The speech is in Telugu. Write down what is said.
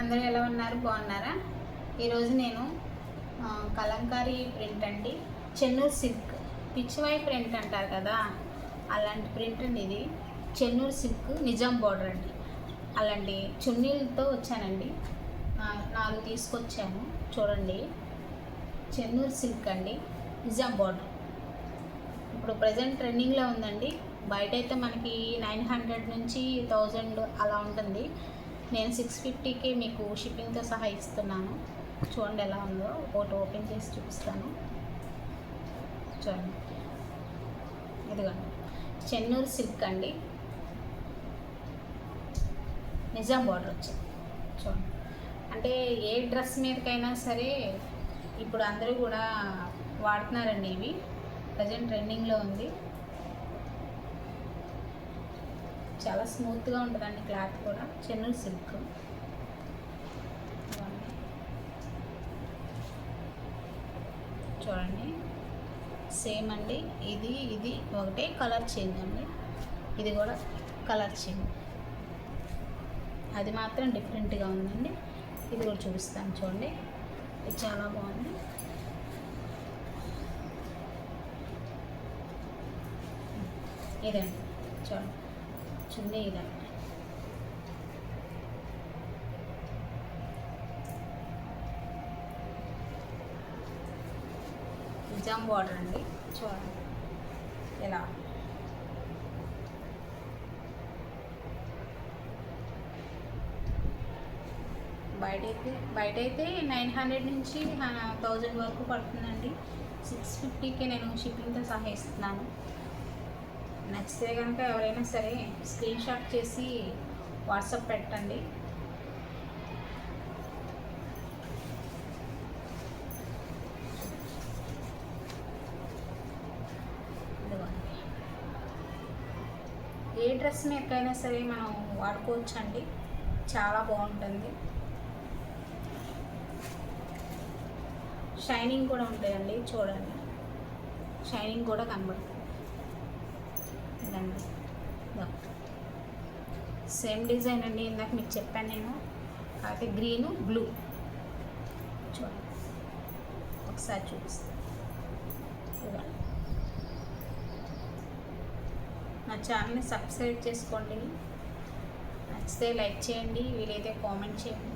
అందరూ ఎలా ఉన్నారు? బాగున్నారా? ఈరోజు నేను కలంకారీ ప్రింట్ అండి. చెన్నూరు సిల్క్. పిచ్చివాయి ప్రింట్ అంటారు కదా? అలాంటి ప్రింట్ అండి ఇది. చెన్నూరు సిల్క్ నిజాం బార్డర్ అండి. అలాంటి చున్నీలతో వచ్చానండి. నాలుగు తీసుకొచ్చాను చూడండి. చెన్నూరు సిల్క్ అండి. నిజాం బార్డర్. ఇప్పుడు ప్రజెంట్ ట్రెండింగ్లో ఉందండి. బయట అయితే మనకి నైన్ హండ్రెడ్ నుంచి థౌజండ్ అలా ఉంటుంది. నేను సిక్స్ ఫిఫ్టీకి మీకు షిప్పింగ్తో సహా ఇస్తున్నాను. చూడండి ఎలా ఉందో. ఒకటి ఓపెన్ చేసి చూపిస్తాను. చూడండి. ఇదిగోండి. చెన్నూరు సిల్క్ అండి. నిజాం బార్డర్ వచ్చింది. చూడండి. అంటే ఏ డ్రెస్ మీదకైనా సరే ఇప్పుడు అందరూ కూడా వాడుతున్నారండి ఇవి. ప్రజెంట్ ట్రెండింగ్లో ఉంది. చాలా స్మూత్గా ఉంటుందండి క్లాత్ కూడా. చెన్నూరు సిల్క్ చూడండి. సేమ్ అండి. ఇది ఇది ఒకటే కలర్ చేంజ్ అండి. ఇది కూడా కలర్ చేంజ్ అది మాత్రం డిఫరెంట్గా ఉందండి. ఇది కూడా చూపిస్తాను చూడండి. ఇది చాలా బాగుంది. ఇదండి. చూడండి. చున్నీ ఇదండి నిజాం బార్డర్ అండి. చూడండి. ఇలా బయట అయితే బయట అయితే నైన్ హండ్రెడ్ నుంచి థౌజండ్ వరకు పడుతుందండి. సిక్స్ ఫిఫ్టీకి నేను షిప్పింగ్తో సహా ఇస్తున్నాను. నచ్చితే కనుక ఎవరైనా సరే స్క్రీన్ షాట్ చేసి వాట్సాప్ పెట్టండి. ఏ డ్రెస్ని ఎక్కడైనా సరే మనం వాడుకోవచ్చు అండి చాలా బాగుంటుంది. షైనింగ్ కూడా ఉంటాయండి చూడండి. షైనింగ్ కూడా కనబడుతుంది. ఇదండి సేమ్ డిజైన్ అండి ఇందాక మీకు చెప్పాను నేను. కాకపోతే గ్రీను బ్లూ. చూడండి. ఒకసారి చూపిస్తాను నా ఛానల్ని సబ్స్క్రైబ్ చేసుకోండి. నచ్చితే లైక్ చేయండి వీలైతే కామెంట్ చేయండి.